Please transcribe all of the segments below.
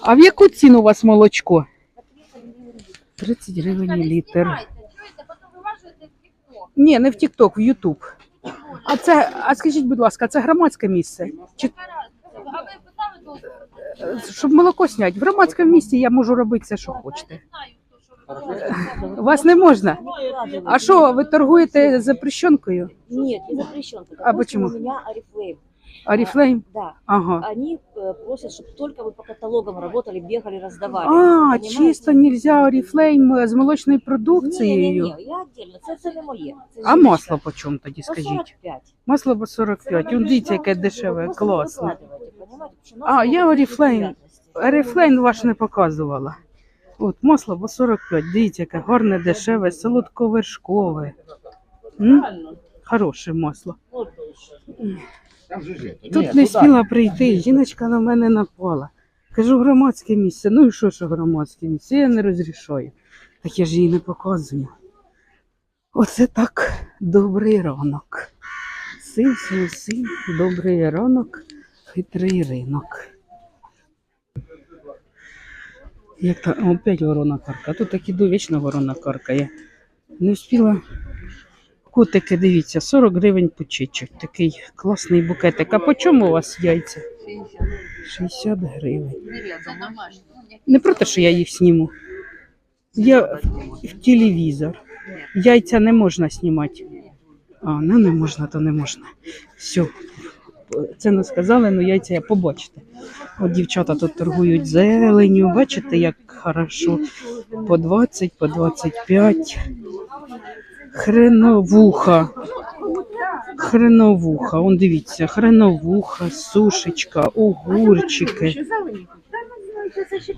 А в яку ціну у вас молочко? 30 гривень літр. Ні, не в Тік-Ток, в Ютуб. А це, а скажіть, будь ласка, це громадське місце? Чи щоб молоко зняти? В громадському місці я можу робити все, що хочете. Вас не можна? А що, ви торгуєте запрещенкою? Нет, не запрещенка. А почему? У меня Арифлейм. Аріфлейм? Да. Ага. Они э, просят, чтобы только вы по каталогам работали, бегали, раздавали. А, Понимаете? чисто нельзя Оріфлейм з молочною продукцією. Ні, ні, я отдельно. Це, це не моє. Це А жіночка. масло по чому тоді, По скажіть? 45. Масло по 45. Он дивіться, яке дешеве, Просто не класно. викладайте, понимаете? Потому що у нас А, можуть я бути Oriflame. неприятності. Оріфлейм ваш не показувала. От, масло по 45. Дивіться, яке гарне, дешеве, солодковершкове. М? Хороше масло. Тут не спіла прийти, жіночка на мене напала. Кажу, громадське місце. Ну і що, що громадське місце? Я не розрішаю. Так я ж їй не показую. Оце так добрий ранок. Син, син, син, добрий ранок, хитрий ринок. Як та опять ворона карка. Тут так іду вічно ворона каркає. Не встигла. Котики, дивіться, 40 гривень пучечок. Такий класний букетик. А по чому у вас яйця? 60 гривень. Не про те, що я їх зніму. Я в, телевізор. Яйця не можна знімати. А, ну не можна, то не можна. Все. Це не сказали, але яйця я побачите. От дівчата тут торгують зеленю. Бачите, як хорошо. По 20, по 25. Хреновуха. Хреновуха. Он дивіться, хреновуха, сушечка, огурчики.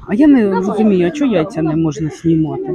А я не розумію, а чого яйця не можна знімати?